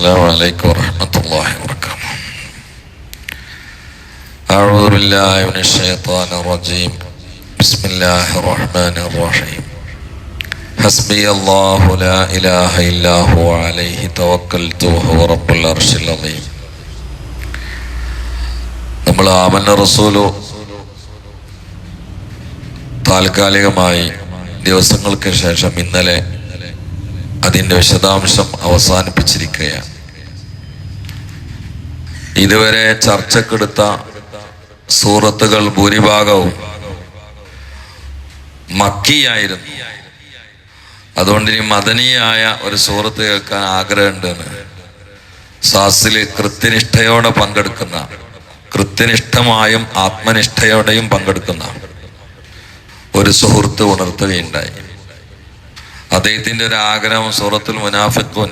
السلام عليكم ورحمة الله وبركاته أعوذ بالله من الشيطان الرجيم بسم الله الرحمن الرحيم حسبي الله لا إله إلا هو عليه توكلت وهو رب العرش العظيم നമ്മൾ ആമന്ന റസൂലു താൽക്കാലികമായി ദിവസങ്ങൾക്ക് ശേഷം ഇന്നലെ അതിൻ്റെ വിശദാംശം അവസാനിപ്പിച്ചിരിക്കുകയാണ് ഇതുവരെ ചർച്ചക്കെടുത്ത സൂറത്തുകൾ ഭൂരിഭാഗവും മക്കിയായിരുന്നു. അതുകൊണ്ട് ഇനി മദനീയായ ഒരു സൂറത്ത് കേൾക്കാൻ ആഗ്രഹമുണ്ടെന്ന് സാസിൽ കൃത്യനിഷ്ഠയോടെ പങ്കെടുക്കുന്ന കൃത്യനിഷ്ഠമായും ആത്മനിഷ്ഠയോടെയും പങ്കെടുക്കുന്ന ഒരു സുഹൃത്ത് ഉണർത്തുകയുണ്ടായി. അദ്ദേഹത്തിന്റെ ഒരു ആഗ്രഹം സൂറത്തുൽ മുനാഫിഖുൻ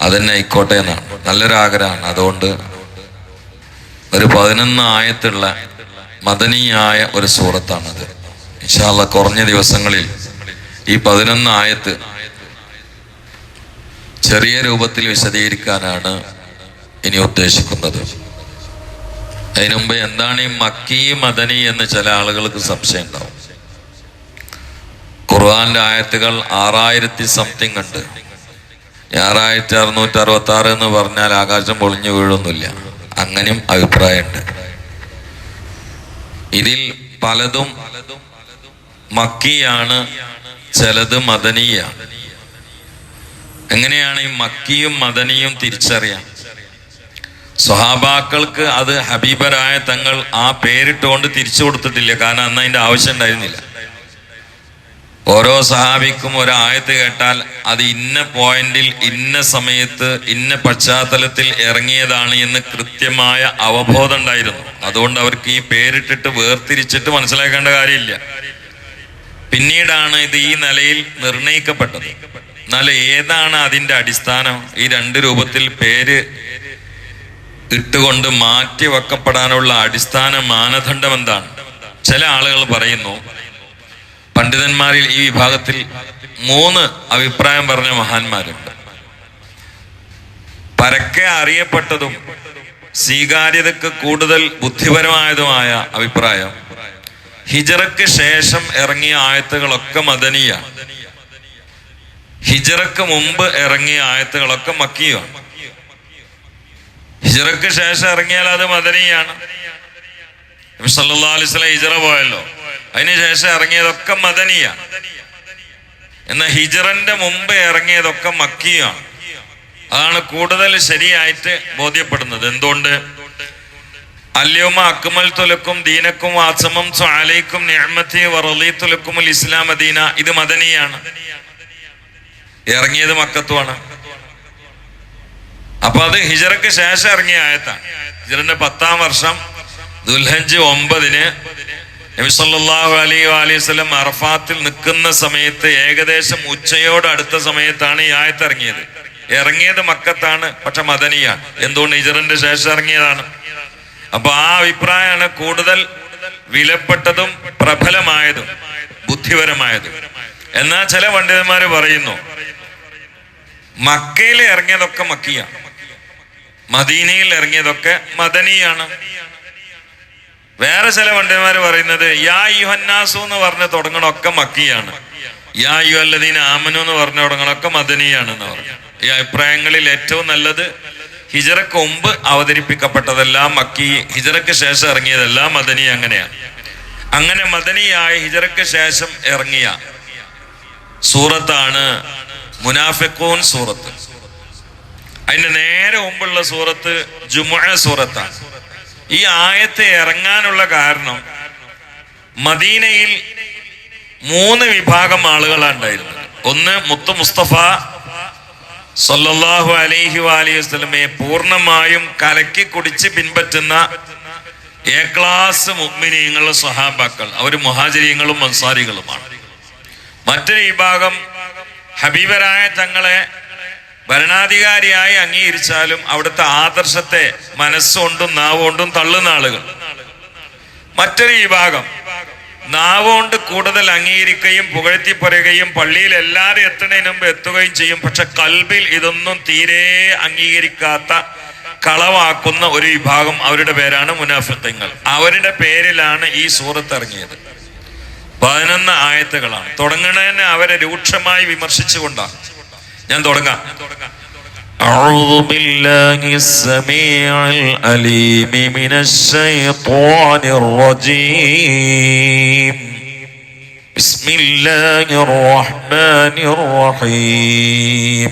അതന്നെ ആയിക്കോട്ടെ എന്നാണ് നല്ലൊരാഗ്രഹമാണ് അതുകൊണ്ട് ഒരു പതിനൊന്ന് ആയത്തുള്ള മദനീയായ ഒരു സൂറത്താണത്. ഇൻഷാല്ല കുറഞ്ഞ ദിവസങ്ങളിൽ ഈ പതിനൊന്ന് ആയത്ത് ചെറിയ രൂപത്തിൽ വിശദീകരിക്കാനാണ് ഇനി ഉദ്ദേശിക്കുന്നത്. അതിനുമുമ്പ് എന്താണ് ഈ മക്കി മദനി എന്ന് ചില ആളുകൾക്ക് സംശയം ഉണ്ടാവും. ഖുർആാന്റെ ആയത്തുകൾ ആറായിരത്തി സംതിങ് ഉണ്ട്. ആറായിരത്തി അറുന്നൂറ്റി അറുപത്തി ആറ് എന്ന് പറഞ്ഞാൽ ആകാശം പൊളിഞ്ഞു വീഴൊന്നുമില്ല അങ്ങനെയും അഭിപ്രായമുണ്ട്. ഇതിൽ പലതും മക്കിയാണ് ചിലത് മദനീയാണ് എങ്ങനെയാണ് ഈ മക്കിയും മദനിയും തിരിച്ചറിയാം? സ്വഹാബാക്കൾക്ക് അത് ഹബീബരായ തങ്ങൾ ആ പേരിട്ടുകൊണ്ട് തിരിച്ചു കൊടുത്തിട്ടില്ല. കാരണം അന്ന് അതിന്റെ ആവശ്യം ഉണ്ടായിരുന്നില്ല. ഓരോ സഹാബിക്കും ഒരായത്ത് കേട്ടാൽ അത് ഇന്ന പോയിന്റിൽ ഇന്ന സമയത്ത് ഇന്ന പശ്ചാത്തലത്തിൽ ഇറങ്ങിയതാണ് എന്ന് കൃത്യമായ അവബോധം ഉണ്ടായിരുന്നു. അതുകൊണ്ട് അവർക്ക് ഈ പേരിട്ടിട്ട് വേർതിരിച്ചിട്ട് മനസ്സിലാക്കേണ്ട കാര്യമില്ല. പിന്നീടാണ് ഇത് ഈ നിലയിൽ നിർണയിക്കപ്പെട്ടത്. എന്നാൽ ഏതാണ് അതിന്റെ അടിസ്ഥാനം? ഈ രണ്ട് രൂപത്തിൽ പേര് ഇട്ടുകൊണ്ട് മാറ്റി വെക്കപ്പെടാനുള്ള അടിസ്ഥാന മാനദണ്ഡം എന്താണ്? ചില ആളുകൾ പറയുന്നു പണ്ഡിതന്മാരിൽ ഈ വിഭാഗത്തിൽ മൂന്ന് അഭിപ്രായം പറഞ്ഞ മഹാന്മാരുണ്ട്. പരക്കെ അറിയപ്പെട്ടതും സ്വീകാര്യതക്ക് കൂടുതൽ ബുദ്ധിപരമായതുമായ അഭിപ്രായം ഹിജറക്ക് ശേഷം ഇറങ്ങിയ ആയത്തുകളൊക്കെ മദനീയ ഹിജറക്ക് മുമ്പ് ഇറങ്ങിയ ആയത്തുകളൊക്കെ മക്കിയാണ് ഹിജറക്ക് ശേഷം ഇറങ്ങിയാൽ അത് മദനിയാണ്. സല്ലാ അലൈഹി വസല്ലം ഹിജറ പോയല്ലോ. അതിനുശേഷം ഇറങ്ങിയതൊക്കെ മദനിയ. എന്നാൽ ഹിജറന്റെ മുമ്പ് ഇറങ്ങിയതൊക്കെ മക്കിയാണ് അതാണ് കൂടുതൽ ശരിയായിട്ട് ബോധ്യപ്പെടുന്നത്. എന്തുകൊണ്ട്? അല്യോമ അക്മൽ തുലക്കും ദീനക്കും ആസമം സ്വാലയ്ക്കും നിഅമത്തി വറലി തുലക്കുമുൽ ഇസ്ലാം ദീന. ഇത് മദനിയാണ്. ഇറങ്ങിയത് മക്കത്തുമാണ് അപ്പൊ അത് ഹിജറക്ക് ശേഷം ഇറങ്ങിയ ആയത്താണ് ഹിജറിന്റെ പത്താം വർഷം ദുൽഹഞ്ച് ഒമ്പതിന് നബിസല്ലാഹു അലൈഹി അലൈഹി സ്വലം അറഫാത്തിൽ നിൽക്കുന്ന സമയത്ത് ഏകദേശം ഉച്ചയോട് അടുത്ത സമയത്താണ് ഈ ആയത്ത് ഇറങ്ങിയത് ഇറങ്ങിയത് മക്കത്താണ് പക്ഷെ മദനിയാണ്. എന്തുകൊണ്ട് ഇജറിന്റെ ശേഷം ഇറങ്ങിയതാണ്? അപ്പൊ ആ അഭിപ്രായമാണ് കൂടുതൽ വിലപ്പെട്ടതും പ്രബലമായതും ബുദ്ധിപരമായതും. എന്നാൽ ചില പണ്ഡിതന്മാര് പറയുന്നു മക്കയിൽ ഇറങ്ങിയതൊക്കെ മക്കിയ മദീനയിൽ ഇറങ്ങിയതൊക്കെ മദനിയാണ്. വേറെ ചില പണ്ഡിതന്മാർ പറയുന്നത് യാ യുഹന്നാസു എന്ന് പറഞ്ഞ് തുടങ്ങണൊക്കെ മക്കിയാണ്. യാ യു അല്ലദീൻ ആമനു എന്ന് പറഞ്ഞ തുടങ്ങണൊക്കെ മദനിയാണ് എന്ന് പറഞ്ഞു. ഈ അഭിപ്രായങ്ങളിൽ ഏറ്റവും നല്ലത് ഹിജറക്ക് മുമ്പ് അവതരിപ്പിക്കപ്പെട്ടതെല്ലാം മക്കി ഹിജറക്ക് ശേഷം ഇറങ്ങിയതെല്ലാം മദനി അങ്ങനെയാണ്. അങ്ങനെ മദനിയായ ഹിജറക്ക് ശേഷം ഇറങ്ങിയ സൂറത്താണ് മുനാഫിക്കൂൻ സൂറത്ത്. അതിന്റെ നേരെ മുമ്പുള്ള സൂറത്ത് ജുമുഅ സൂറത്താണ്. ഈ ആയത്ത് ഇറങ്ങാനുള്ള കാരണം മദീനയിൽ മൂന്ന് വിഭാഗം ആളുകളാണ് ഉണ്ടായിരുന്നത്. ഒന്ന് മുത്തു മുസ്തഫ സല്ലല്ലാഹു അലൈഹി അലൈഹി വസ്ലമയെ പൂർണമായും കലക്കി കുടിച്ച് പിൻപറ്റുന്ന എ ക്ലാസ് മുഗ്മിനീങ്ങളുടെ സഹാബാക്കൾ അവർ മുഹാചര്യങ്ങളും മൻസാരികളുമാണ് മറ്റൊരു വിഭാഗം ഹബീബരായ തങ്ങളെ ഭരണാധികാരിയായി അംഗീകരിച്ചാലും അവിടുത്തെ ആദർശത്തെ മനസ്സുകൊണ്ടും നാവുകൊണ്ടും തള്ളുന്ന ആളുകൾ. മറ്റൊരു വിഭാഗം നാവുകൊണ്ട് കൂടുതൽ അംഗീകരിക്കുകയും പുകഴ്ത്തി പറയുകയും പള്ളിയിൽ എല്ലാവരും എത്തുന്നതിന് മുമ്പ് എത്തുകയും ചെയ്യും. പക്ഷെ കൽബിൽ ഇതൊന്നും തീരെ അംഗീകരിക്കാത്ത കളവാക്കുന്ന ഒരു വിഭാഗം അവരുടെ പേരാണ് മുനാഫിത്തങ്ങൾ അവരുടെ പേരിലാണ് ഈ സൂറത്ത് ഇറങ്ങിയത്. പതിനൊന്ന് ആയത്തുകളാണ്. തുടങ്ങണതിനെ അവരെ രൂക്ഷമായി വിമർശിച്ചുകൊണ്ടാണ്. ഞാൻ തുടങ്ങാം أعوذ بالله السميع العليم من الشيطان الرجيم بسم الله الرحمن الرحيم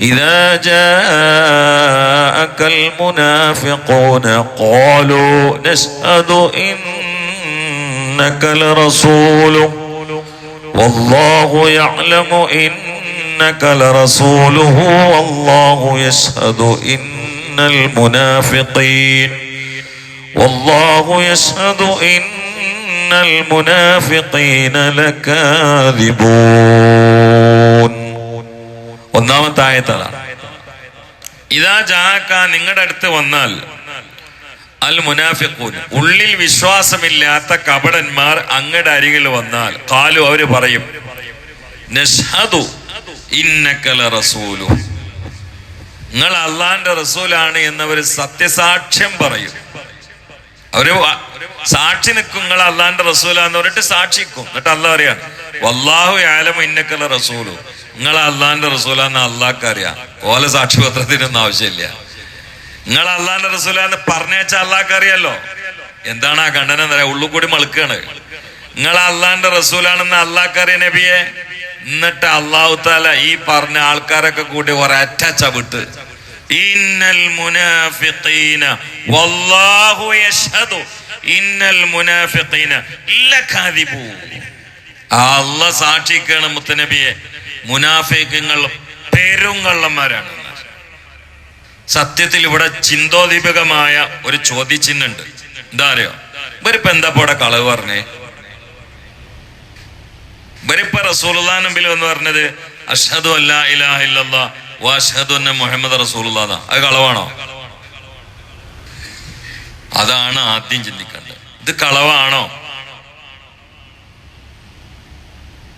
إذا جاءك المنافقون قالوا نشهد إنك لرسول والله يعلم إنك لرسوله والله يشهد إن المنافقين والله يشهد إن المنافقين لكاذبون ഒന്നാമത്തെ ആയത്താണ് ഇതാ ജാക്ക നിങ്ങളുടെ അടുത്ത് വന്നാൽ അൽ മുനാഫിഖൂൻ ഉള്ളിൽ വിശ്വാസമില്ലാത്ത കപടന്മാർ അങ്ങയുടെ അരികിൽ വന്നാൽ കാലു അവര് പറയും നഷ്ഹദു നിങ്ങൾ അള്ളാന്റെ റസൂലാണ് എന്നവർ സത്യസാക്ഷ്യം പറയും. അവർ സാക്ഷി നിൽക്കും നിങ്ങൾ അള്ളാന്റെ റസൂലാന്ന് പറഞ്ഞിട്ട് സാക്ഷിക്കും. എന്നിട്ട് അല്ല അറിയാം വല്ലാഹു ആലം ഇന്നക്കല റസൂലു നിങ്ങൾ അള്ളാന്റെ റസൂലാന്ന് അള്ളാഹ്ക്ക് അറിയാം. ഓല സാക്ഷിപത്രത്തിനൊന്നും ആവശ്യമില്ല. നിങ്ങൾ അള്ളാന്റെ റസൂലാന്ന് പറഞ്ഞേച്ച അള്ളാഹ്ക്ക് അറിയാലോ? എന്താണ് ആ ഖണ്ഡനം? പറയാ ഉള്ളു കൂടി മളുക്കാണ്. നിങ്ങൾ അള്ളാന്റെ റസൂലാണെന്ന് അള്ളാഹ്ക്ക് അറിയാം നബിയെ? എന്നിട്ട് അള്ളാഹു താല ഈ പറഞ്ഞ ആൾക്കാരൊക്കെ കൂടി ഒരറ്റ ചവിട്ട്. ഇന്നൽ മുനാഫിഖീന വല്ലാഹു യഷ്ഹദു ഇന്നൽ മുനാഫിഖീന ലകാദിബൂൻ അല്ല സാക്ഷിക്കാണ് മുത്തനബിയെ. മുനാഫിക്കങ്ങൾ പെരുങ്കള്ളന്മാരാണ്. സത്യത്തിൽ ഇവിടെ ചിന്തോദീപകമായ ഒരു ചോദ്യചിഹ്നുണ്ട് എന്താ അറിയോ? ഇവരിപ്പോ എന്താ ഇവിടെ കളവ് പറഞ്ഞേ? ഇവരിപ്പോ റസൂലുള്ളാ നബിൽ എന്ന് പറഞ്ഞത് അഷ്ഹദു അല്ലാ ഇലാഹ ഇല്ലല്ലാ വ അഷ്ഹദു അന്ന മുഹമ്മദ് റസൂലുള്ളാ അത് കളവാണോ? അതാണ് ആദ്യം ചിന്തിക്കേണ്ടത്. ഇത് കളവാണോ?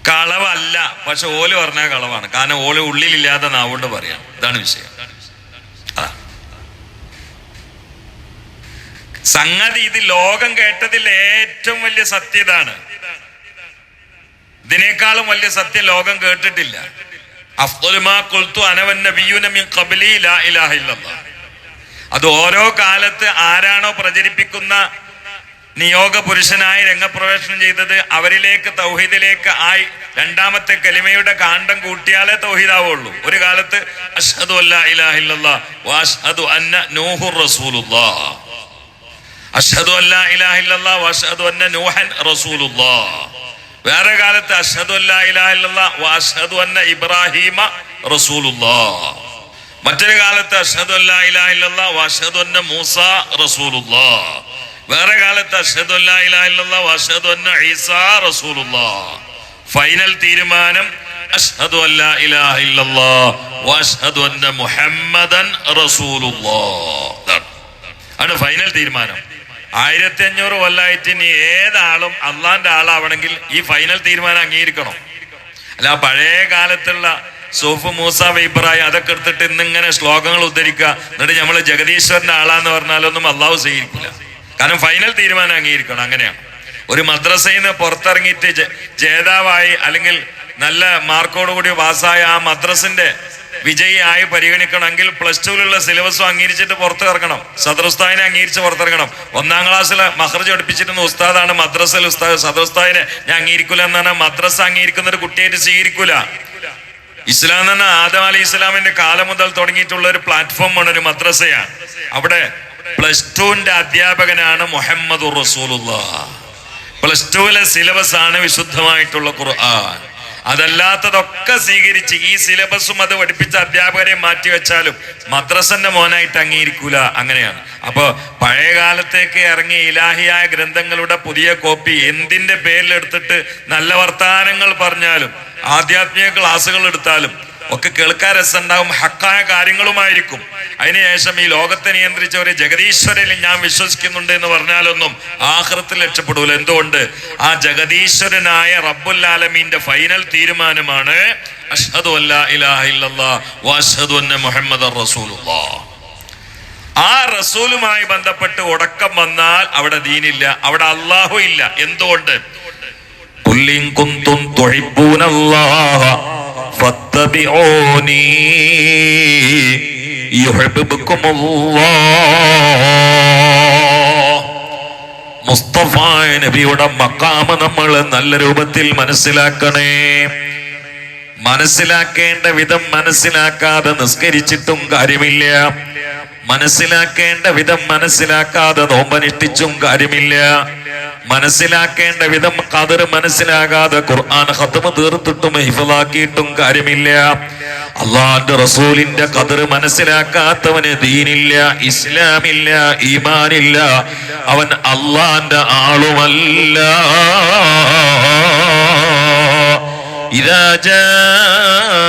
കളവല്ല പക്ഷെ ഓൽ പറഞ്ഞാൽ കളവാണ്. കാരണം ഓൽ ഉള്ളിലില്ലാതെ നാവുകൊണ്ട് പറയാം. ഇതാണ് വിഷയം. സംഗതി ഇത് ലോകം കേട്ടതിൽ ഏറ്റവും വലിയ സത്യതാണ് ഇതിനേക്കാളും വലിയ സത്യം ലോകം കേട്ടിട്ടില്ല. അത് ഓരോ കാലത്ത് ആരാണോ പ്രചരിപ്പിക്കുന്ന നിയോഗ പുരുഷനായി രംഗപ്രവേശനം ചെയ്തത് അവരിലേക്ക് തൗഹീദിലേക്ക് ആയി രണ്ടാമത്തെ കലിമയുടെ കാണ്ഡം കൂട്ടിയാലേ തൗഹീദാവുള്ളൂ. ഒരു കാലത്ത് അഷ്ഹദു അല്ലാ ഇലാഹ ഇല്ലല്ലാഹ് വ അഷ്ഹദു അന്ന അഷ്ഹദു അന്ന നൂഹൻ റസൂലുള്ളാഹ് വേറെ കാലത്ത് വ അഷ്ഹദു അന്ന ഇബ്രാഹിമ റസൂലുല്ലാ മറ്റൊരു കാലത്ത് വ അഷ്ഹദു അന്ന മൂസ റസൂലുള്ളാഹ് വേറെ കാലത്ത് വ അഷ്ഹദു അന്ന ഈസ റസൂലുള്ളാഹ് ഫൈനൽ തീരുമാനം അഷ്ഹദു അല്ലാഹു ഇലാഹ ഇല്ലല്ലാഹ് വ അഷ്ഹദു അന്ന മുഹമ്മദൻ റസൂലുള്ളാഹ്. ആണ് ഫൈനൽ തീരുമാനം. ആയിരത്തി അഞ്ഞൂറ് കൊല്ലായിട്ട് ഇനി ഏതാളും അള്ളാന്റെ ആളാവണമെങ്കിൽ ഈ ഫൈനൽ തീരുമാനം അംഗീകരിക്കണം. അല്ല പഴയ കാലത്തുള്ള സൂഫ് മൂസ വൈബറായി അതൊക്കെ എടുത്തിട്ട് ഇന്നിങ്ങനെ ശ്ലോകങ്ങൾ ഉദ്ധരിക്കുക. എന്നിട്ട് നമ്മൾ ജഗദീശ്വരന്റെ ആളാന്ന് പറഞ്ഞാലൊന്നും അള്ളാഹു സ്വീകരിക്കില്ല. കാരണം ഫൈനൽ തീരുമാനം അംഗീകരിക്കണം അങ്ങനെയാണ്. ഒരു മദ്രസയിൽ നിന്ന് പുറത്തിറങ്ങിയിട്ട് ജേതാവായി അല്ലെങ്കിൽ നല്ല മാർക്കോടുകൂടി പാസ്സായ ആ മദ്രസിന്റെ വിജയിയായി പരിഗണിക്കണമെങ്കിൽ പ്ലസ് ടുവിലുള്ള സിലബസും അംഗീകരിച്ചിട്ട് പുറത്തിറങ്ങണം സദറുസ്താദിനെ അംഗീകരിച്ച് പുറത്തിറങ്ങണം ഒന്നാം ക്ലാസ്സിൽ മഹർജ് പഠിപ്പിച്ചിരുന്ന ഉസ്താദാണ് മദ്രസയിൽ ഉസ്താദ് സദറുസ്താദിനെ ഞാൻ അംഗീകരിക്കൂല എന്നാണ് മദ്രസ അംഗീകരിക്കുന്ന ഒരു കുട്ടിയായിട്ട് സ്വീകരിക്കൂല. ഇസ്ലാം തന്നെ ആദം അലി ഇസ്ലാമിന്റെ കാലം മുതൽ തുടങ്ങിയിട്ടുള്ള ഒരു പ്ലാറ്റ്ഫോമാണ് ഒരു മദ്രസയാണ് അവിടെ പ്ലസ് ടുവിന്റെ അധ്യാപകനാണ് മുഹമ്മദ് റസൂലുള്ള. പ്ലസ് ടുവിലെ സിലബസ് ആണ് വിശുദ്ധമായിട്ടുള്ള ഖുർആൻ. അതല്ലാത്തതൊക്കെ സ്വീകരിച്ച് ഈ സിലബസും അത് പഠിപ്പിച്ച അധ്യാപകരെ മാറ്റിവെച്ചാലും മദ്രസന്റെ മോനായിട്ട് അംഗീകരിക്കൂല. അങ്ങനെയാണ്. അപ്പോൾ പഴയ കാലത്തേക്ക് ഇറങ്ങിയ ഇലാഹിയായ ഗ്രന്ഥങ്ങളുടെ പുതിയ കോപ്പി എന്തിന്റെ പേരിലെടുത്തിട്ട് നല്ല വർത്തമാനങ്ങൾ പറഞ്ഞാലും ആധ്യാത്മിക ക്ലാസ്സുകൾ എടുത്താലും ഒക്കെ കേൾക്കാൻ രസമുണ്ടാവും ഹക്കായ കാര്യങ്ങളുമായിരിക്കും. അതിനുശേഷം ഈ ലോകത്തെ നിയന്ത്രിച്ച ഒരു ജഗതീശ്വരനിൽ ഞാൻ വിശ്വസിക്കുന്നുണ്ട് എന്ന് പറഞ്ഞാലൊന്നും ആഹൃത്തിൽ രക്ഷപ്പെടൂല. എന്തുകൊണ്ട്? ആ ജഗതീശ്വരനായ റബ്ബുല്ലാലമീന്റെ ഫൈനൽ തീരുമാനമാണ് അഷ്ഹദു വഅഷ്ഹദു അന്ന ആ റസൂലുമായി ബന്ധപ്പെട്ട് ഉടക്കം വന്നാൽ അവിടെ ദീനില്ല അവിടെ അള്ളാഹു ഇല്ല. എന്തുകൊണ്ട്? കുല്ലിൻ കുന്തും തൊഴിപ്പൂനല്ലാഹ فاتبعوني يحببكم الله മുസ്തഫ നബിയുടെ മക്കാമ നമ്മൾ നല്ല രൂപത്തിൽ മനസ്സിലാക്കണേ മനസ്സിലാക്കേണ്ട വിധം മനസ്സിലാക്കാതെ നിസ്കരിച്ചിട്ടും കാര്യമില്ല. മനസ്സിലാക്കേണ്ട വിധം മനസ്സിലാക്കാതെ നോമ്പനുഷ്ഠിച്ചും കാര്യമില്ല. മനസ്സിലാക്കേണ്ട വിധം കതിർ മനസ്സിലാകാതെ ഖുർആൻ ഹത്തമ തീർത്തിട്ടും ഹിഫലാക്കിയിട്ടും കാര്യമില്ല. അള്ളാന്റെ റസൂലിന്റെ കതിർ മനസ്സിലാക്കാത്തവന് ദീനില്ല ഇസ്ലാമില്ല ഈമാനില്ല. അവൻ അള്ളാന്റെ ആളുമല്ല. إذا جاءك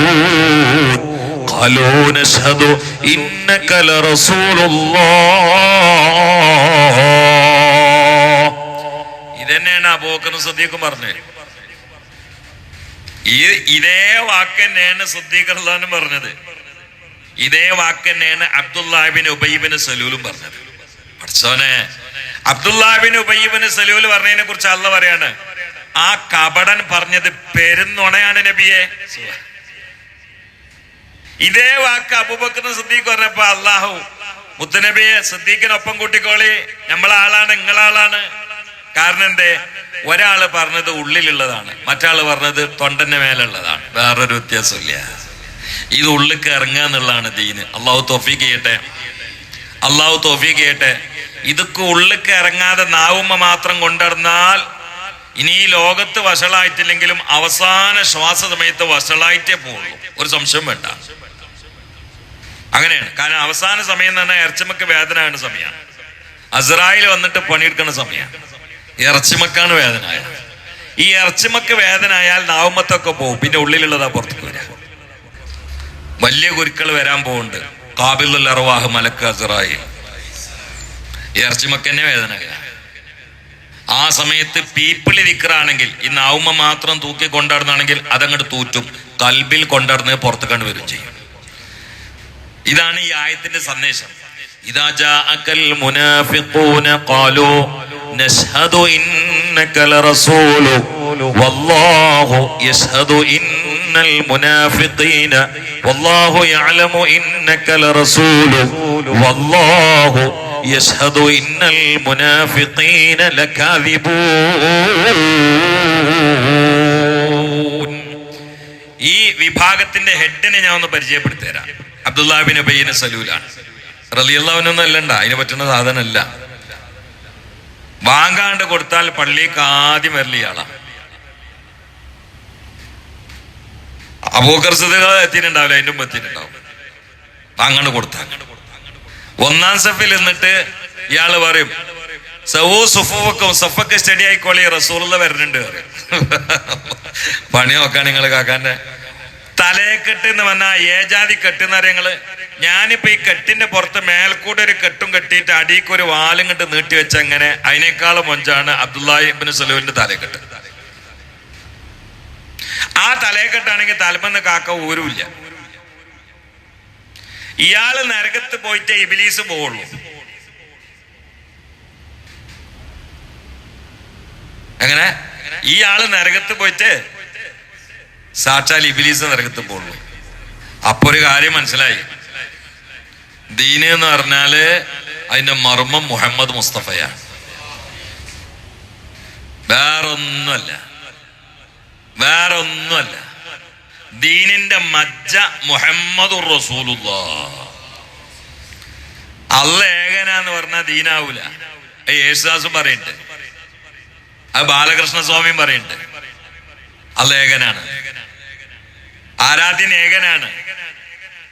المنافقون قالوا نشهد إنك لرسول الله ഇതന്നെയാണ് അബൂബക്കർ സദ്ദീഖും പറഞ്ഞത് ഈ ഇതേ വാക്ക് തന്നെയാണ് സദ്ദീഖർലാനും പറഞ്ഞത് ഇതേ വാക്ക് തന്നെയാണ് അബ്ദുല്ലാഹിബിൻ ഉബൈബിന് സലൂലും പറഞ്ഞത് പഠിച്ചോനെ അബ്ദുല്ലാബിന് ഉബൈബിന് സലൂൽ പറഞ്ഞതിനെ കുറിച്ച് അല്ല പറയാണ്. ആ കപടൻ പറഞ്ഞത് പെരുന്നുണയാണ് നബിയെ. ഇതേ വാക്ക് അബൂബക്കർ സിദ്ദീഖ് പറഞ്ഞപ്പോ അള്ളാഹു മുത്തനബിയെ സിദ്ദീഖിനൊപ്പം കൂട്ടിക്കോളി. നമ്മളാളാണ് നിങ്ങളാളാണ് കാരണം എന്തേ? ഒരാൾ പറഞ്ഞത് ഉള്ളിലുള്ളതാണ്. മറ്റാൾ പറഞ്ഞത് തൊണ്ടന്റെ മേലുള്ളതാണ്. വേറൊരു വ്യത്യാസമില്ല ഇത് ഉള്ളിക്ക് ഇറങ്ങുക എന്നുള്ളതാണ് ദീന്. അള്ളാഹു തോഫീക്ക് ചെയ്യട്ടെ. അള്ളാഹു തോഫീക്ക് ചെയ്യട്ടെ. ഇതൊക്കെ ഉള്ളിക്ക് ഇറങ്ങാതെ നാവുമ്മ മാത്രം കൊണ്ടിരുന്നാൽ ഇനി ഈ ലോകത്ത് വഷളായിട്ടില്ലെങ്കിലും അവസാന ശ്വാസ സമയത്ത് വഷളായിട്ടേ പോകുള്ളൂ ഒരു സംശയം വേണ്ട. അങ്ങനെയാണ്. കാരണം അവസാന സമയം എന്ന് പറഞ്ഞാൽ ഇറച്ചിമക്ക് വേദനയാണ് സമയമാണ് അസ്രായിൽ വന്നിട്ട് പണിയെടുക്കുന്ന സമയമാണ് ഇറച്ചിമക്കാണ് വേദന ഈ ഇറച്ചിമക്ക് വേദന ആയാൽ നാവുമത്തൊക്കെ പോകും. പിന്നെ ഉള്ളിലുള്ളതാ പുറത്തേക്ക് വരാം. വലിയ കുരുക്കൾ വരാൻ പോകുന്നുണ്ട്. കാബിലുള്ള അറവാഹ് മലക്ക് അസ്രായിൽ. ഇറച്ചിമക്കന്നെ വേദന. ആ സമയത്ത് പീപ്പിൾ വിക്രാണെങ്കിൽ ഇന്ന് നാവുമ മാത്രം തൂക്കി കൊണ്ടാടുന്നാണെങ്കിൽ അതങ്ങോട്ട് തൂറ്റും. കൽബിൽ കൊണ്ടാടുന്ന പുറത്ത് കണ്ടു വരും ചെയ്യും. ഇതാണ് ഈ ആയത്തിന്റെ സന്ദേശം. ഇതാ ഇന്നക ലറസൂലു വല്ലാഹു ഇന്ന إن المنافقين والله يعلم إنك لرسول والله يشهد إن المنافقين لكاذبون ഈ വിഭാഗത്തിന്റെ ഹെഡിനെ ഞാൻ ഒന്ന് പരിചയപ്പെടുത്തി തരാം അബ്ദുല്ലാബിൻ അബയ്യന സലൂലാണ് റലിയുള്ളവനൊന്നും അല്ലണ്ട അതിന് പറ്റുന്ന സാധനമല്ല വാങ്ങാണ്ട് കൊടുത്താൽ പള്ളിക്ക് ആദ്യം വരല അബൂക്കർ സിദ്ദീഖ് എത്തിയിട്ടുണ്ടാവില്ല മുമ്പ് എത്തിയിട്ടുണ്ടാവും. വാങ്ങാണ്ട് കൊടുത്ത. ഒന്നാം സഫിൽ എന്നിട്ട് ഇയാൾ പറയും സവോ സുഫുവക്കും സഫൊക്കെ സ്റ്റഡി ആയിക്കോളി റസൂലുള്ള വരുന്നുണ്ട്. പറയും. പണി നോക്കാൻ നിങ്ങൾ കാക്കാന്റെ. തലയെ എന്ന് പറഞ്ഞാൽ ഏജാതി കെട്ട് എന്ന് പറയാ നിങ്ങൾ. ഞാനിപ്പോ ഈ കെട്ടിന്റെ പുറത്ത് മേൽക്കൂടെ ഒരു കെട്ടും കെട്ടിയിട്ട് അടിക്ക് ഒരു വാലും കെട്ട് നീട്ടി വെച്ച അങ്ങനെ അതിനേക്കാളും മൊഞ്ചാണ് അബ്ദുല്ലാഹി ഇബ്നു തലയെ തലക്കെട്ട് ആ തലയെക്കെട്ടാണെങ്കിൽ തലമെന്ന് കാക്ക ഊരുമില്ല. ഇയാൾ നരകത്ത് പോയിട്ട് ഇബിലീസ് പോവുള്ളൂ. എങ്ങനെ? ഈ ആൾ നരകത്ത് പോയിട്ട് സാക്ഷാൽ ഇബിലീസ് നരകത്ത് പോകുള്ളൂ അപ്പൊ ഒരു കാര്യം മനസ്സിലായി. ദീന് എന്ന് പറഞ്ഞാൽ അതിന്റെ മർമ്മം മുഹമ്മദ് മുസ്തഫയാണ്. വേറൊന്നുമല്ല. വേറൊന്നുമല്ല. ദീനിന്റെ മജ്ജ മുഹമ്മദ് റസൂലുള്ള. അല്ല ഏകനാന്ന് പറഞ്ഞാൽ ദീനാവൂല. യേശുദാസും പറയുന്നുണ്ട് അത് ബാലകൃഷ്ണ സ്വാമിയും പറയുന്നുണ്ട് അല്ല ഏകനാണ്. ആരാധ്യൻ ഏകനാണ്.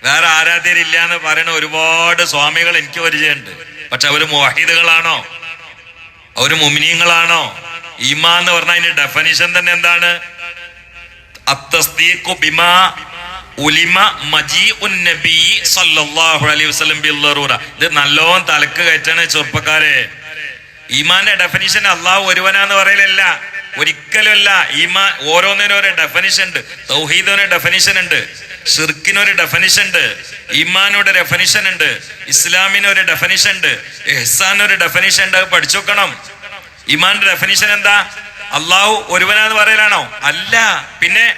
വേറെ ആരാധ്യരില്ല എന്ന് പറയുന്ന ഒരുപാട് സ്വാമികൾ എനിക്ക് പരിചയമുണ്ട്. പക്ഷെ അവർ മോഹിദുകളാണോ അവർ മുമിനിയങ്ങളാണോ ഈമാ എന്ന് പറഞ്ഞ അതിന്റെ ഡെഫനിഷൻ തന്നെ എന്താണ്? ഇത് നല്ലോണം തലക്ക് കയറ്റാണ് ചെറുപ്പക്കാരെ. ഈമാന്റെ ഡെഫിനിഷൻ അള്ളാഹു ഒരുവനാന്ന് പറയലല്ല. ഒരിക്കലുമല്ല ഈമാ ഓരോന്നിനും ഒരു ഡെഫിനിഷൻ ഉണ്ട്. തൗഹീദിനൊരു ഡെഫിനിഷൻ ഉണ്ട്. ഷിർക്കിനൊരു ഡെഫിനിഷൻ ഉണ്ട്. ഈമാനൊരു ഡെഫിനിഷൻ ഉണ്ട്. ഇസ്ലാമിനൊരു ഡെഫിനിഷൻ ഉണ്ട്. എഹ്സാനൊരു ഡെഫിനിഷൻ ഉണ്ട്. അത് പഠിച്ചു വെക്കണം ഇമാന്റെ ഡെഫിനിഷൻ എന്താ? അള്ളാഹു ഒരുവനാന്ന് പറയലാണോ? അല്ല. പിന്നെ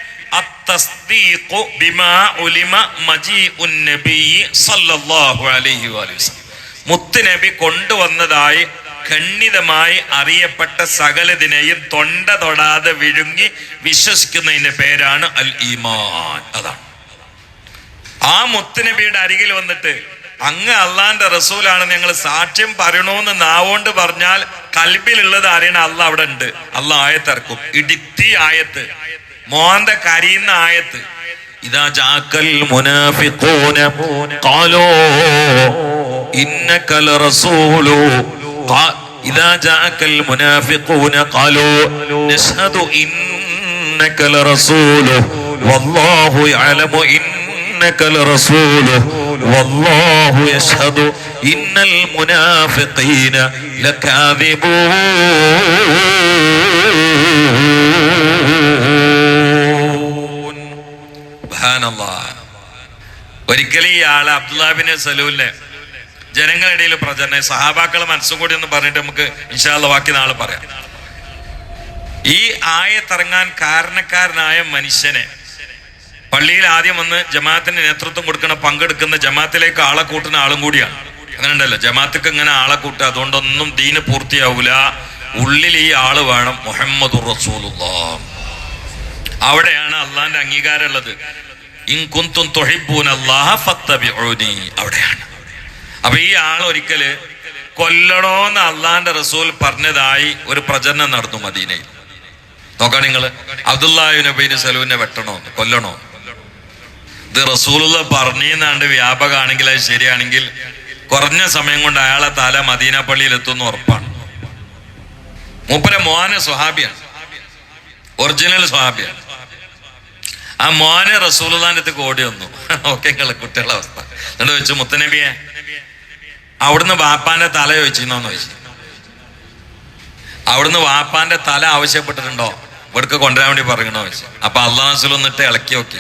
മുത്തുനബി കൊണ്ടുവന്നതായി ഖണ്ഡിതമായി അറിയപ്പെട്ട സകലതിനെയും തൊണ്ട തൊടാതെ വിഴുങ്ങി വിശ്വസിക്കുന്നതിന്റെ പേരാണ് അൽ ഈമാൻ അതാണ്. ആ മുത്തുനബിയുടെ അരികിൽ വന്നിട്ട് അങ്ങ് അള്ളാന്റെ റസൂലാണ് ഞങ്ങൾ സാക്ഷ്യം പറയണോന്ന് നാവോണ്ട് പറഞ്ഞാൽ കൽബിലുള്ളത് അറിയണ അല്ല അവിടെ ഉണ്ട് അല്ല ആയത്തിറക്കും ഇടുത്തി ആയത്ത് മോന്ത കരിയുന്ന ആയത്ത് إذا جاءك المنافقون قالوا إنك لرسول قا- إذا جاءك المنافقون قالوا نشهد إنك لرسول والله يعلم إنك لرسول والله يشهد إن المنافقين لكاذبون സുബ്ഹാനല്ലാഹ്. ഒരിക്കലും ഈ ആള് അബ്ദുല്ലാബിന് സലൂലിനെ ജനങ്ങളുടെ ഇടയിൽ പ്രചരണം സഹാബാക്കളെ മനസ്സും കൂടി ഒന്ന് പറഞ്ഞിട്ട് നമുക്ക് ഇൻഷാല്ല ബാക്കി നാളെ പറയാം ഈ ആയത്തിറങ്ങാൻ കാരണക്കാരനായ മനുഷ്യനെ പള്ളിയിൽ ആദ്യം വന്ന് ജമാഅത്തിന് നേതൃത്വം കൊടുക്കണ പങ്കെടുക്കുന്ന ജമാഅത്തിലേക്ക് ആളെ കൂട്ടുന്ന ആളും കൂടിയാണ്. അങ്ങനെ ഉണ്ടല്ലോ ജമാഅത്തേക്ക് ഇങ്ങനെ ആളെ കൂട്ടുക. അതുകൊണ്ടൊന്നും ദീന് പൂർത്തിയാവൂല. ഉള്ളിൽ ഈ ആൾ വേണം. മുഹമ്മദ് അവിടെയാണ് അള്ളാന്റെ അംഗീകാരം ഉള്ളത് ഇൻ കുന്തും തുഹിബ്ബൂന അല്ലാഹ ഫത്തബിഊനി. അവിടെയാണ്. അപ്പൊ ഈ ആൾ ഒരിക്കൽ കൊല്ലണോന്ന് അള്ളാന്റെ റസൂൽ പറഞ്ഞതായി ഒരു പ്രചരണം നടന്നു മദീനയിൽ. നോക്കാം നിങ്ങൾ അബ്ദുല്ലാഹി നബീന് സലൂനെ വെട്ടണോ? കൊല്ലണോ? ഇത് റസൂലുള്ള പറഞ്ഞാണ്ട് വ്യാപകമാണെങ്കിൽ അത് ശരിയാണെങ്കിൽ കുറഞ്ഞ സമയം കൊണ്ട് അയാളെ തല മദീന പള്ളിയിൽ എത്തുന്ന ഉറപ്പാണ്. മൂപ്പരെ മോനെ സ്വഹാബിയാണ്. ഒറിജിനൽ സ്വഹാബിയാണ്. ആ മോനെ റസൂലുള്ളാന്റെ അടുത്ത് ഓടി വന്നു. ഓക്കെ കുട്ടികളുടെ കുട്ടികളെ അവസ്ഥ. എന്നിട്ട് വെച്ചു മുത്തനബിയെ അവിടുന്ന് വാപ്പാന്റെ തല ചോദിച്ചിരുന്നോന്ന് ചോദിച്ചു. അവിടുന്ന് വാപ്പാന്റെ തല ആവശ്യപ്പെട്ടിട്ടുണ്ടോ? ഇവിടേക്ക് കൊണ്ടുവരാൻ വേണ്ടി പറയണോ ചോദിച്ചു. അപ്പൊ അള്ളാഹ് റസൂൽ എന്നിട്ട് ഇളക്കി നോക്കി.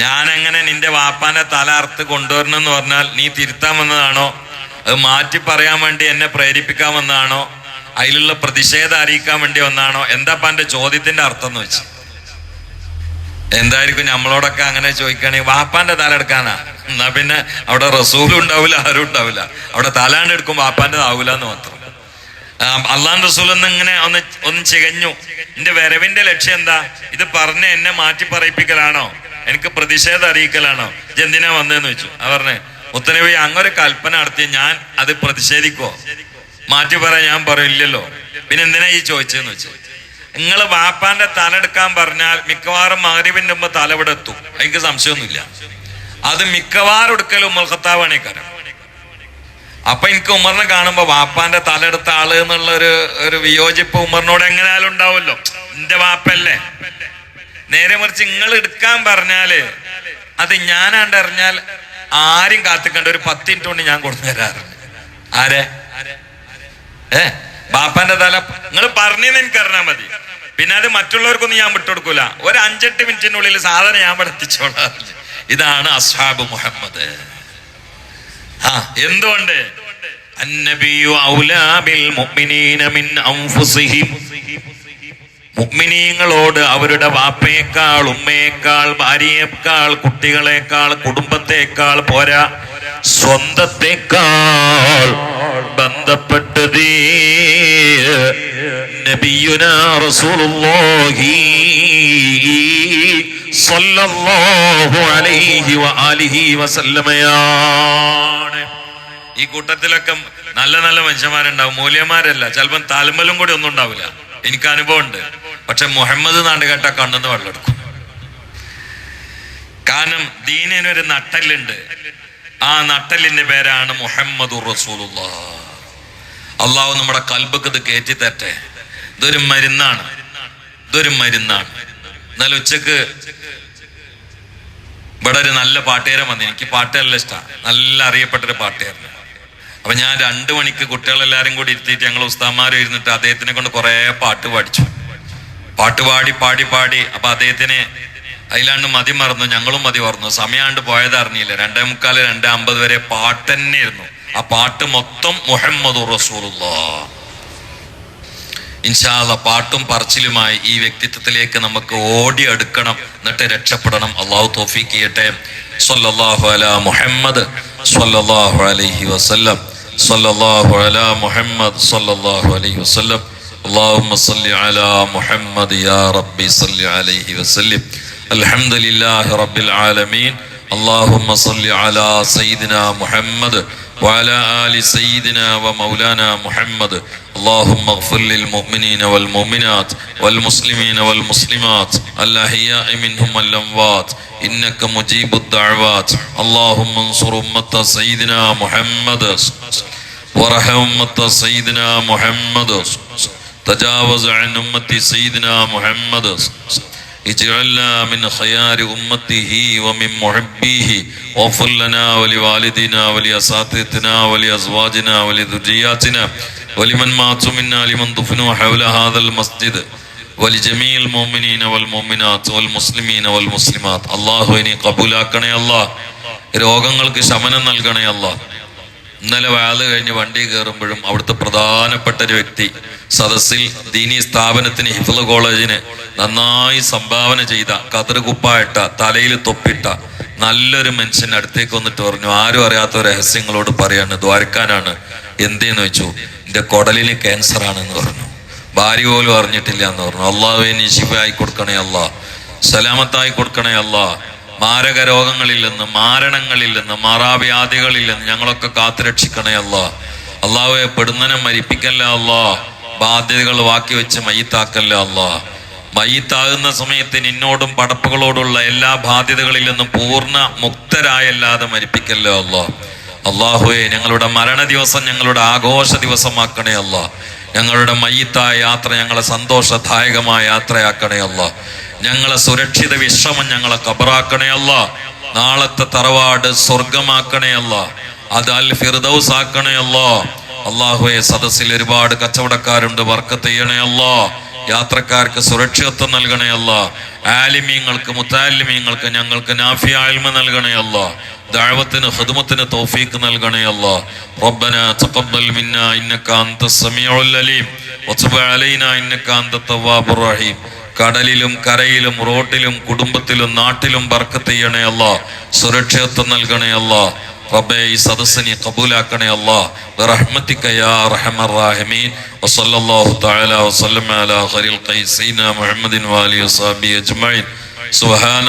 ഞാൻ എങ്ങനെ നിന്റെ വാപ്പാനെ തല അർത്ത് കൊണ്ടുവരണം എന്ന് പറഞ്ഞാൽ നീ തിരുത്താൻ വന്നതാണോ? അത് മാറ്റി പറയാൻ വേണ്ടി എന്നെ പ്രേരിപ്പിക്കാൻ വന്നതാണോ? അതിലുള്ള പ്രതിഷേധം അറിയിക്കാൻ വേണ്ടി വന്നാണോ എന്താ എന്റെ ചോദ്യത്തിന്റെ അർത്ഥം എന്ന് വെച്ച്? എന്തായിരിക്കും നമ്മളോടൊക്കെ അങ്ങനെ ചോദിക്കുകയാണെങ്കിൽ വാപ്പാന്റെ തല എടുക്കാനാ? എന്നാ പിന്നെ അവിടെ റസൂലും ഉണ്ടാവില്ല ആരും ഉണ്ടാവില്ല. അവിടെ തലാണ്ട് എടുക്കും വാപ്പാന്റെ ആവൂല എന്ന് മാത്രം. അള്ളാൻ റസൂൽ ഒന്ന് ഇങ്ങനെ ഒന്ന് ഒന്ന് ചികഞ്ഞു. എന്റെ വരവിന്റെ ലക്ഷ്യം എന്താ? ഇത് പറഞ്ഞ് എന്നെ മാറ്റി പറയിപ്പിക്കലാണോ? എനിക്ക് പ്രതിഷേധം അറിയിക്കലാണോ. ഇതെന്തിനാ വന്നതെന്ന് വെച്ചു ആ പറഞ്ഞേ മുത്തനബി അങ്ങൊരു കൽപ്പന നടത്തി ഞാൻ അത് പ്രതിഷേധിക്കോ മാറ്റി പറയാൻ ഞാൻ പറയില്ലല്ലോ. പിന്നെ എന്തിനാ ഈ ചോദിച്ചതെന്ന് വെച്ചു നിങ്ങൾ വാപ്പാന്റെ തല എടുക്കാൻ പറഞ്ഞാൽ മിക്കവാറും മകരിവിന്റെ മുമ്പ് തല ഇവിടെ എത്തും. എനിക്ക് സംശയമൊന്നുമില്ല. അത് മിക്കവാറും എടുക്കൽ ഉമ്മൽ ഖത്താവാണ് കാരണം അപ്പൊ എനിക്ക് ഉമറിനെ കാണുമ്പോ വാപ്പാന്റെ തല എടുത്ത ആൾ എന്നുള്ള ഒരു ഒരു വിയോജിപ്പ് ഉമറിനോട് എങ്ങനെയാലും ഉണ്ടാവുമല്ലോ. എന്റെ വാപ്പല്ലേ? നേരെ മറിച്ച് നിങ്ങൾ എടുക്കാൻ പറഞ്ഞാൽ അത് ഞാനാണ്ട് അറിഞ്ഞാൽ ആരും കാത്തിക്കണ്ട. ഒരു പത്ത് മിനിറ്റ് കൊണ്ട് ഞാൻ കൊടുത്തു തരാറുണ്ട്. ആരെ? ഏ? ബാപ്പാന്റെ തല നിങ്ങൾ പറഞ്ഞു എനിക്ക് അറിഞ്ഞാൽ മതി. പിന്നെ അത് മറ്റുള്ളവർക്കൊന്നും ഞാൻ വിട്ടുകൊടുക്കൂല ഒരു അഞ്ചെട്ട് മിനിറ്റിനുള്ളിൽ സാധനം ഞാൻ ഇവിടെ എത്തിച്ചോളാറില്ല ഇതാണ് അസ്ഹാബ് മുഹമ്മദ്. ആ എന്തുകൊണ്ട്? അന്നബിയു ഔലാബിൽ മുഅ്മിനീന മിൻ അൻഫുസിഹിം. മുഗ്മിനീങ്ങളോട് അവരുടെ വാപ്പയേക്കാൾ ഉമ്മയേക്കാൾ ഭാര്യയേക്കാൾ കുട്ടികളെക്കാൾ കുടുംബത്തെക്കാൾ പോരാ. സ്വന്തത്തെക്കാൾ ബന്ധപ്പെട്ടത് നബിയുന റസൂലുള്ളാഹി അലൈഹി ഈ കൂട്ടത്തിലൊക്കെ നല്ല നല്ല മനുഷ്യന്മാരുണ്ടാവും. മൂല്യന്മാരല്ല. ചിലപ്പം താൽമലും കൂടി ഒന്നും ഉണ്ടാവില്ല. എനിക്ക് അനുഭവമുണ്ട്. പക്ഷെ മുഹമ്മദ് നാണ്ട് കേട്ട കണ്ണെന്ന് വെള്ളമെടുക്കും കാരണം ദീനൊരു നട്ടലുണ്ട് ആ നട്ടലിന്റെ പേരാണ് മുഹമ്മദ് റസൂലുള്ള. അള്ളാഹു നമ്മുടെ കൽബക്ക് ഇത് കയറ്റി തരട്ടെ. ഇതൊരു മരുന്നാണ്. ഇതൊരു മരുന്നാണ്. എന്നാൽ ഉച്ചയ്ക്ക് ഇവിടെ ഒരു നല്ല പാട്ടുകാരൻ വന്നു. എനിക്ക് പാട്ട് നല്ല ഇഷ്ടമാണ് നല്ല അറിയപ്പെട്ടൊരു പാട്ടുകാരൻ. അപ്പൊ ഞാൻ രണ്ടു മണിക്ക് കുട്ടികളെല്ലാരും കൂടി ഇരുത്തിയിട്ട് ഞങ്ങൾ ഉസ്താമാരും ഇരുന്നിട്ട് അദ്ദേഹത്തിനെ കൊണ്ട് കുറെ പാട്ട് പാടിച്ചു. പാട്ട് പാടി പാടി അപ്പൊ അദ്ദേഹത്തിന് അതിലാണ്ട് മതി മറന്നു. ഞങ്ങളും മതി മറന്നു. സമയാണ്ട് പോയത് അറിഞ്ഞില്ല. രണ്ടേ മുക്കാൽ രണ്ടേ അമ്പത് വരെ പാട്ട് തന്നെ ഇരുന്നു ആ പാട്ട് മൊത്തം മുഹമ്മദ് റസൂലുള്ള. ഇൻഷാല്ല പാട്ടും പറച്ചിലുമായി ഈ വ്യക്തിത്വത്തിലേക്ക് നമുക്ക് ഓടി അടുക്കണം. എന്നിട്ട് രക്ഷപ്പെടണം. അള്ളാഹു തോഫീക്ക് ചെയ്യട്ടെ. മുഹമ്മദ് അലൈഹി വസല്ലം. മുഹമ്മദ് അലൈഹി വസല്ലം. اللهم صل على محمد يا ربي صل عليه وسلم الحمد لله رب العالمين اللهم صل على سيدنا محمد وعلى آل سيدنا ومولانا محمد اللهم اغفر للمؤمنين والمؤمنات والمسلمين والمسلمات الأحياء منهم والأموات إنك مجيب الدعوات اللهم انصر أمة سيدنا محمد ورحم أمة سيدنا محمد تجاوز عن أمة سيدنا محمد اجعلنا من خيار أمته ومن محبيه واغفر لنا ولوالدنا ولأساتذتنا ولأزواجنا ولذرياتنا ولمن ماتوا منا لمن دفنوا حول هذا المسجد ولجميع المؤمنين والمؤمنات والمسلمين والمسلمات الله ഇനി കബൂലാക്കണേ അല്ലാ രോഗങ്ങൾക്ക് ശമനം നൽകണേ അല്ലാ ഇന്നലെ വാത് കഴിഞ്ഞ് വണ്ടി കയറുമ്പോഴും അവിടുത്തെ പ്രധാനപ്പെട്ട ഒരു വ്യക്തി സദസ്സിൽ ദീനി സ്ഥാപനത്തിന് ഹിഫ്ല കോളേജിന് നന്നായി സംഭാവന ചെയ്ത കതിർകുപ്പായിട്ട തലയിൽ തൊപ്പിട്ട നല്ലൊരു മനുഷ്യൻ അടുത്തേക്ക് വന്നിട്ട് പറഞ്ഞു ആരും അറിയാത്ത രഹസ്യങ്ങളോട് പറയാണ് ദ്വാരക്കാനാണ്. എന്തേന്ന് വെച്ചു? എന്റെ കുടലിന് ക്യാൻസർ ആണെന്ന് പറഞ്ഞു. ഭാര്യ പോലും അറിഞ്ഞിട്ടില്ല എന്ന് പറഞ്ഞു. അള്ളാഹുവെ ശിവായി കൊടുക്കണേ അല്ലാ സലാമത്തായി കൊടുക്കണേ അല്ലാ മാരക രോഗങ്ങളിൽ നിന്ന് മാരണങ്ങളിൽ നിന്ന് മാറാവ്യാധികളിൽ നിന്ന് ഞങ്ങളൊക്കെ കാത്തുരക്ഷിക്കണേ അല്ലോ അള്ളാഹുവെ പെടുന്നനെ മരിപ്പിക്കല്ല അല്ലോ ബാധ്യതകൾ വാക്കി വെച്ച് മയ്യത്താക്കല്ല അല്ലോ മയ്യത്താകുന്ന സമയത്ത് നിന്നോടും പടപ്പുകളോടുള്ള എല്ലാ ബാധ്യതകളിൽ നിന്നും പൂർണ മുക്തരായല്ലാതെ മരിപ്പിക്കല്ലോ അല്ലോ അള്ളാഹുവെ ഞങ്ങളുടെ മരണ ദിവസം ഞങ്ങളുടെ ആഘോഷ ദിവസമാക്കണേ അല്ല ഞങ്ങളുടെ മയ്യത്തായ യാത്ര ഞങ്ങളെ സന്തോഷദായകമായ യാത്രയാക്കണേ അല്ല ഞങ്ങളെ സുരക്ഷിത വിശ്രമം ഞങ്ങളെ കബറാക്കണേ അല്ല. നാളത്തെ തറവാട് സ്വർഗമാക്കണേ അല്ല. അത് അൽ ഫിർദൌസ് ആക്കണേ അല്ലോ. അള്ളാഹുവെ സദസ്സിൽ ഒരുപാട് കച്ചവടക്കാരുണ്ട് വർക്ക് ചെയ്യണേ അല്ലോ. യാത്രക്കാർക്ക് സുരക്ഷിതത്വം നൽകണേ അല്ലോ. ആലിമീങ്ങൾക്ക് മുത്താലിമീങ്ങൾക്ക് ഞങ്ങൾക്ക് നാഫി ആൽമ നൽകണേ അല്ലോ. ദാഴ്വത്തിന് ഹുദുമത്തിന് തോഫീക്ക് നൽകണേ അല്ലോ. റബ്ബന തഖബ്ബൽ മിന്ന ഇന്നക അൻത സമീഉൽ അലീം. വതുബ് അലൈനാ ഇന്നക അൻത റഹീം. കടലിലും കരയിലും റോഡിലും കുടുംബത്തിലും നാട്ടിലും ബർക്കത്തെയ്യണേ അല്ല. സുരക്ഷിതത്വം നൽകണേ അല്ല. റബ്ബെ ഈ സദസ്സിനെ കബൂലാക്കണേ അല്ല. റഹ്മത്തിക്ക യാ വസല്ലല്ലാഹു തആല വസല്ലമ അലാ മുഹമ്മദിൻ സുബ്ഹാന